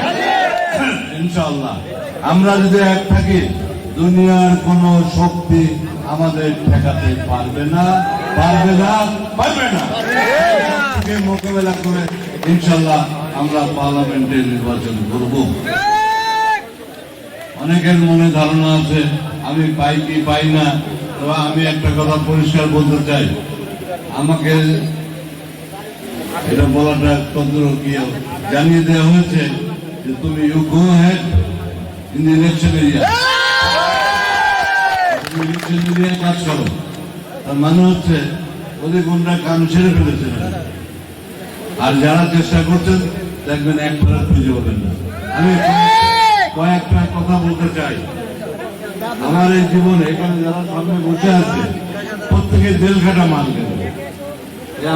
রাজি ইনশাআল্লাহ। আমরা যদি এক থাকি, দুনিয়ার কোন শক্তি আমাদের ঠেকাতে পারবে না পারবে না পারবে না। মোকাবেলা করে ইনশাআল্লাহ আমরা পার্লামেন্টের নির্বাচন করব। অনেকের মনে ধারণা আছে, আমি পাই কি পাই না আমি একটা কথা পরিষ্কার বলতে চাই। আমাকে এটা বলাটা কত জানিয়ে দেওয়া হয়েছে? যে তুমি ইন ইলেকশন এরিয়া তুমি ইলেকশন এরিয়ায় কাজ করো। তার মানে হচ্ছে ওদের কোনটা কাম ছেড়ে ফেলেছে আর যারা চেষ্টা করছেন দেখবেন এক ফেরত খুঁজে পাবেন না। আমি কয়েকটা কথা বলতে চাই। আমার এই জীবনে এখানে যারা সামনে বসে আছে প্রত্যেকে জেল খাটা মানবে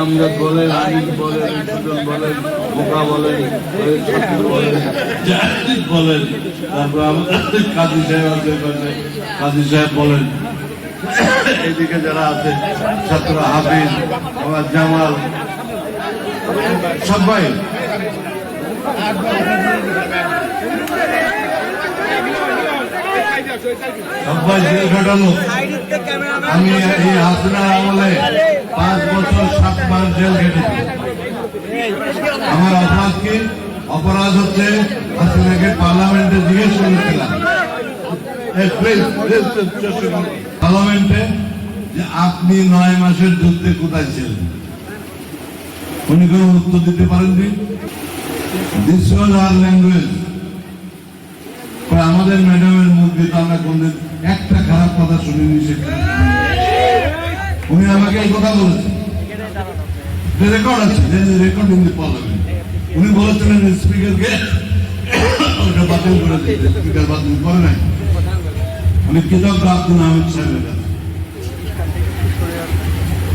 আমরা বলেন আমিন বলেন, সুজন বলেন, বোকা বলেন বলেন। তারপর আমাদের কাজী সাহেব আছে কাজী সাহেব বলেন এদিকে যারা আছে, ছাত্র হাফিজ, আমার জামাল, সবাই। সবাই জেল আমি এই হাসিনার আমলে পাঁচ বছর সাত মাস জেল খেটেছি। আমার অপরাধ কি অপরাধ হচ্ছে হাসিনাকে পার্লামেন্টে জিজ্ঞেস করেছিলাম. পার্লামেন্টে যে আপনি নয় মাসের যুদ্ধে কোথায় ছিলেন? উনি কোনো উত্তর দিতে পারেননি? দিস ওয়াজ আর ল্যাঙ্গুয়েজ আমাদের ম্যাডামের মুখে তো আমরা কোনদিন একটা খারাপ কথা শুনিনি সেখানে। উনি আমাকে এই কথা বলেছেন রেকর্ড আছে রেকর্ড ইন দি পার্লামেন্ট উনি বলেছিলেন স্পিকারকে ওটা বাতিল করে দিতে। স্পিকার বাতিল করে নাই। আমি কৃতজ্ঞ আব্দুল আহমেদ সাহেবের কাছে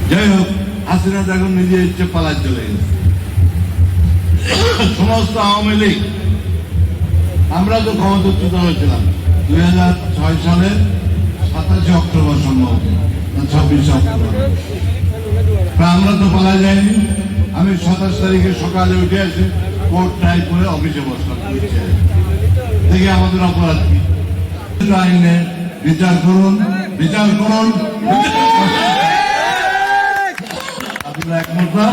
যাই হোক, হাসিনা এখন নিজে ইচ্ছে পালায় চলে গেছে। সমস্ত আওয়ামী লীগ, আমরা তো ক্ষমতাচ্যুত হয়েছিলাম। দুই হাজার ছয় সালের সাতাশে অক্টোবর সম্ভবত। ছাব্বিশে অক্টোবর তা আমরা তো পালা যাইনি। আমি সাতাশ তারিখে সকালে উঠে আসি কোর্ট টাই করে অফিসে বসলাম। দেখি আমাদের অপরাধ কি। আইনে বিচার করুন বিচার করুন। আপনারা একমত না?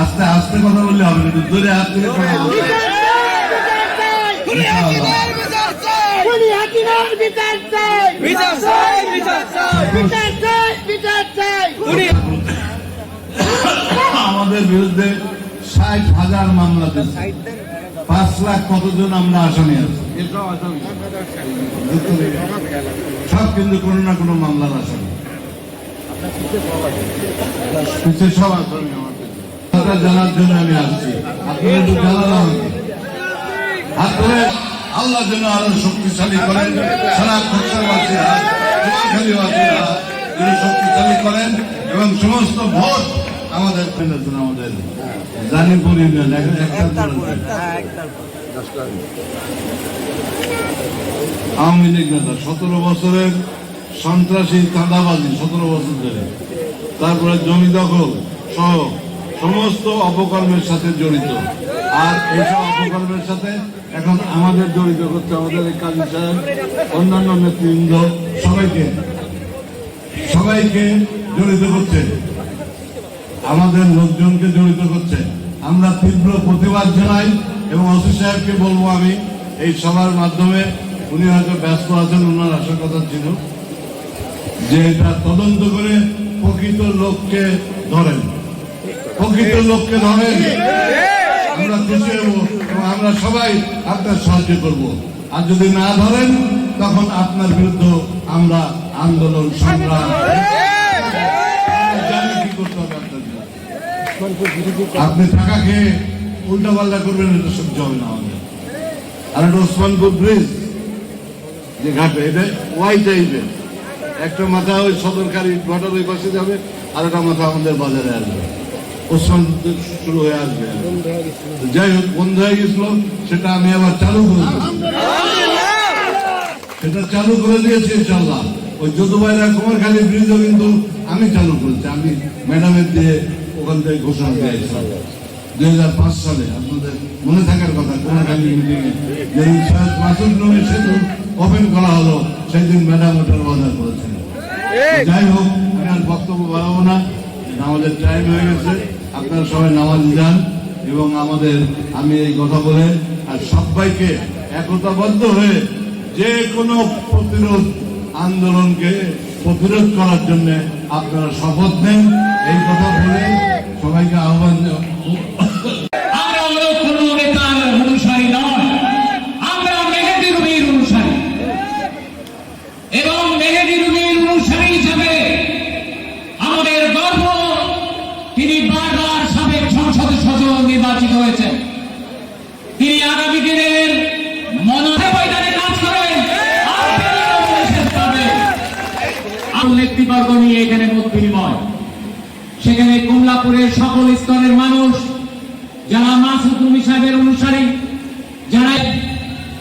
আস্তে আস্তে কথা বললে হবে না একটু জোরে হাত কথা বলতে চাই। বিচার চাই। আমাদের বিরুদ্ধে ষাট হাজার মামলা পাঁচ লাখ কতজন আমরা আসামি আছি? সব কিন্তু কোনো না কোনো মামলার আসামি। সব আমাদের। জানার জন্য আমি আসছি। হাত আল্লাহ যেন আরও শক্তিশালী করেন। সারা যেন শক্তিশালী করেন এবং সমস্ত ভোট আমাদের আমাদের জানি পড়ি না একটা আওয়ামী লীগ নেতা সতেরো বছরের সন্ত্রাসী চাঁদাবাজি সতেরো বছর ধরে তারপরে জমি দখল সহ সমস্ত অপকর্মের সাথে জড়িত আর এইসব অপকর্মের সাথে এখন আমাদের জড়িত করছে আমাদের কাজী সাহেব অন্যান্য নেতৃবৃন্দ সবাইকে সবাইকে জড়িত করছে। আমাদের লোকজনকে জড়িত করছে। আমরা তীব্র প্রতিবাদ জানাই এবং ওসি সাহেবকে বলব আমি, এই সভার মাধ্যমে উনি হয়তো ব্যস্ত আছেন, ওনার আসার কথা ছিল যে এটা তদন্ত করে প্রকৃত লোককে ধরেন। প্রকৃত লোককে ধরেন। আমরা খুশি হব এবং আমরা সবাই আপনার সাহায্য করব। আর যদি না ধরেন তখন আপনার বিরুদ্ধে আমরা আন্দোলন, সংগ্রাম। আপনি টাকা খেয়ে উল্টা পাল্টা করবেন এটা সহ্য হবে না আর একটা ওসমানপুর ব্রিজ, যে ঘাটে, এটা ওয়াই টাইপের একটা মাথা ওই সদরকারি ঘাটার ওই পাশে যাবে, আর একটা মাথা আমাদের বাজারে আসবে। ওসমান শুরু হয়ে আসবে। যাই হোক, বন্ধ হয়ে গেছিল, সেটা আমি আবার চালু করে সেটা চালু করে দিয়েছি ইনশাল্লাহ ওই যদুবাইরা কুমারখালী ব্রিজও কিন্তু আমি চালু করেছি। আমি ম্যাডামের দিয়ে ওখান থেকে ঘোষণা দিয়েছিলাম দুই হাজার পাঁচ সালে আপনাদের মনে থাকার কথা কুমারখালী মিটিং এ। যেদিন সৈয়দ মাসুদ নবী সেতু ওপেন করা হলো সেই দিন ম্যাডাম ওটার অর্ডার করেছিলেন। যাই হোক আমি আর বক্তব্য বাড়াবো না। আমাদের টাইম হয়ে গেছে। আপনারা সবাই নামাজ যান এবং আমাদের আমি এই কথা বলে আর সবাইকে একতাবদ্ধ হয়ে যে কোনো প্রতিরোধ আন্দোলনকে প্রতিরোধ করার জন্য আপনারা শপথ নেন। এই কথা বলে সবাইকে আহ্বান আমরা হলো কোন নেতার অনুসারী নয় আমরা মেহেদি রুবির অনুসারী এবং মেহেদি রুবির অনুসারী হিসাবে আমাদের গর্ব তিনি বারবার সাবেক সংসদ সদস্য নির্বাচিত হয়েছেন তিনি আগামী দিনের মনোনয়ন ময়দানে কাজ করেন আর তিনি নমিনেশন পাবেন। আর নেতৃবর্গ নিয়ে এখানে মত বিনিময়। সেখানে কমলাপুরের সকল স্তরের মানুষ, যারা মাসুদ নবী সাহেবের অনুসারী যারা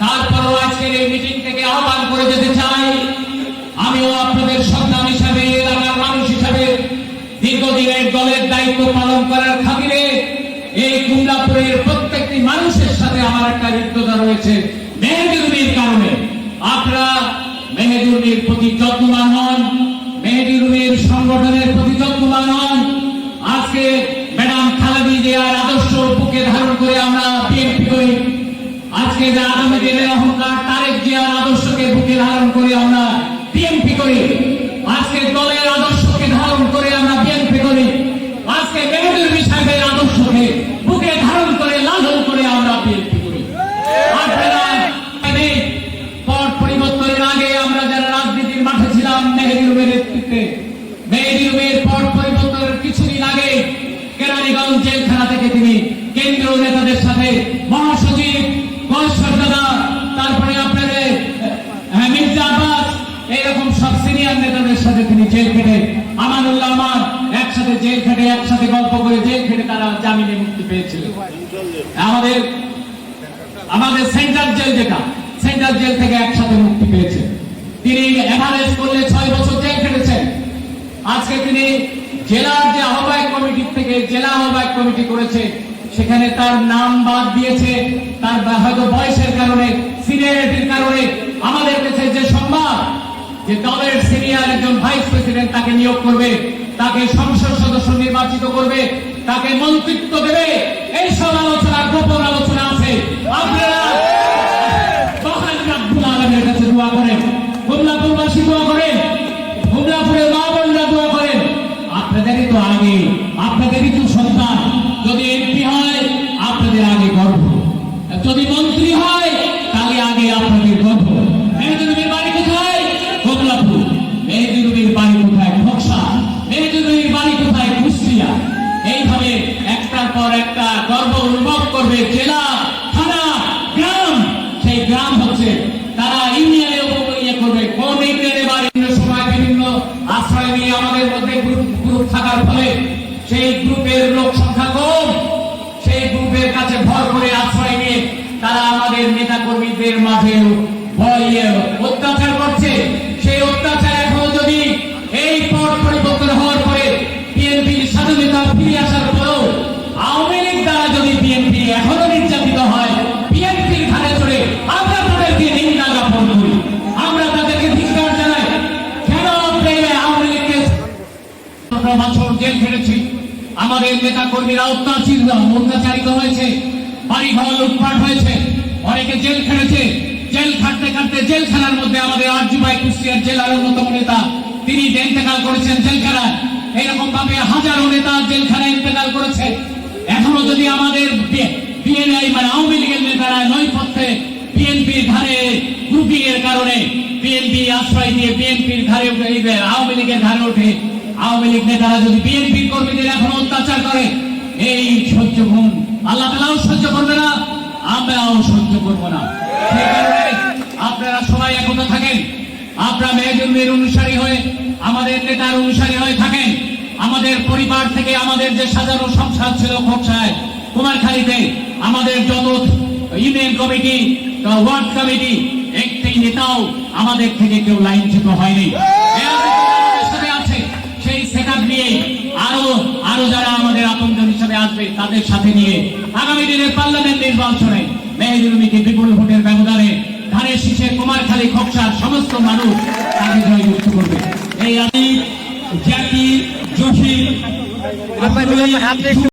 তারপরও আজকের এই মিটিং থেকে আহ্বান করে যেতে চাই, আমিও আপনাদের সন্তান হিসাবে, এলাকার মানুষ হিসাবে দীর্ঘদিনের দলের দায়িত্ব পালন করার খাতিরে এই কুমলাপুরের প্রত্যেকটি মানুষের সাথে আমার একটা হৃদ্যতা রয়েছে মেহেদুরবির কারণে। আপনারা মেহেদুরবির প্রতি যত্নবান হন। সংগঠনের প্রতি যত্নবান হন আজকে ম্যাডাম খালেদি জিয়ার আদর্শ বুকে ধারণ করে আমরা বিএনপি করি। আজকে যে আগামী দিনের অহংকার তারেক জিয়ার আদর্শকে বুকে ধারণ করে আমরা বিএনপি করি। আজকে দলের আদর্শকে ধারণ করে আমরা বিএনপি করি। আজকে আদর্শকে বুকে ধারণ করে করে আমরা বিএনপি পরিবর্তনের আগে আমরা যারা রাজনীতির মাঠে ছিলাম নেতৃত্বে কিছুদিন আগে কেরানীগঞ্জ জেলখানা থেকে তিনি কেন্দ্রীয় নেতাদের সাথে মহাসচিব দাদা, তারপরে আপনাদের মির্জা আব্বাস, এইরকম সব সিনিয়র নেতাদের সাথে তিনি জেল খেটে, আমানুল্লাহ আমার একসাথে জেল খেটে, একসাথে গল্প করে জেল খেটে তারা জামিনে মুক্তি পেয়েছিল। আমাদের আমাদের সেন্ট্রাল জেল যেটা, সেন্ট্রাল জেল থেকে একসাথে মুক্তি পেয়েছে। তিনি এভারেস্ট করলে ছয় বছর জেল খেটেছেন। আজকে তিনি জেলার যে আহ্বায়ক কমিটি থেকে জেলা আহ্বায়ক কমিটি করেছে, সেখানে তার নাম বাদ দিয়েছে। তার হয়তো বয়সের কারণে, সিনিয়রিটির কারণে আমাদের কাছে যে সংবাদ, যে দলের সিনিয়র একজন ভাইস প্রেসিডেন্ট তাকে নিয়োগ করবে, তাকে সংসদ সদস্য নির্বাচিত করবে, তাকে মন্ত্রিত্ব দেবে এই সব আলোচনা, গোপন আলোচনা আছে। আপনারা দোয়া করেন। দোয়া করেন একটার পর একটা গর্ব অনুভব করবে জেলা, থানা, গ্রাম। সেই গ্রাম হচ্ছে তারা ইউনিয়নে করবে। কোন ইউনিয়নে বা বিভিন্ন সময় বিভিন্ন আশ্রয় নিয়ে আমাদের মধ্যে গ্রুপ গ্রুপ থাকার ফলে সেই গ্রুপের লোক সংখ্যা কম। সেই গ্রুপের কাছে ভর করে আশ্রয় নিয়ে তারা আমাদের নেতা কর্মীদের মাঝে অত্যাচার করছে। সেই অত্যাচার পনেরো বছর জেল খেটেছি আমাদের নেতা কর্মীরা অত্যাচারিত অত্যাচারিত হয়েছে বাড়ি ঘর লুটপাট হয়েছে, অনেকে জেল খেটেছে জেল খাটতে খাটতে জেলখানার মধ্যে আমাদের আরজুবাই কুষ্টিয়ার জেলার অন্যতম নেতা। তিনি ইন্তেকাল করেছেন জেলখানায় এরকম ভাবে হাজারো নেতা জেলখানায় ইন্তেকাল করেছে। এখনও যদি আমাদের বিএনআই মানে আওয়ামী লীগের নেতারা নৈপথ্যে বিএনপির ঘাড়ে গ্রুপিং এর কারণে বিএনপি আশ্রয় দিয়ে বিএনপির উঠে আওয়ামী লীগের ঘাড়ে ওঠে আওয়ামী লীগ নেতারা যদি বিএনপি কর্মীদের এখন অত্যাচার করে, এই সহ্য গুণ আল্লাহ তালাও সহ্য করবে না, আমরাও সহ্য করব না। আপনারা সবাই একতা থাকেন। আপনারা মেহজুমের অনুসারী হয়ে, আমাদের নেতার অনুসারী হয়ে থাকেন। আমাদের পরিবার থেকে আমাদের যে সাজানো সংসার ছিল খোকসায় কুমারখালীতে, আমাদের যত ইউনিয়ন কমিটি ওয়ার্ড কমিটি, একটি নেতাও আমাদের থেকে কেউ লাইনচ্যুত হয়নি। হিসাবে তাদের সাথে নিয়ে আগামী দিনের পার্লামেন্ট নির্বাচনে মেহেদুরমিকে বিপুল ভোটের ব্যবধানে ধানের শীষে কুমারখালী খকসার সমস্ত মানুষ তাকে জয়যুক্ত করবে। এই আমি জাতি জসিম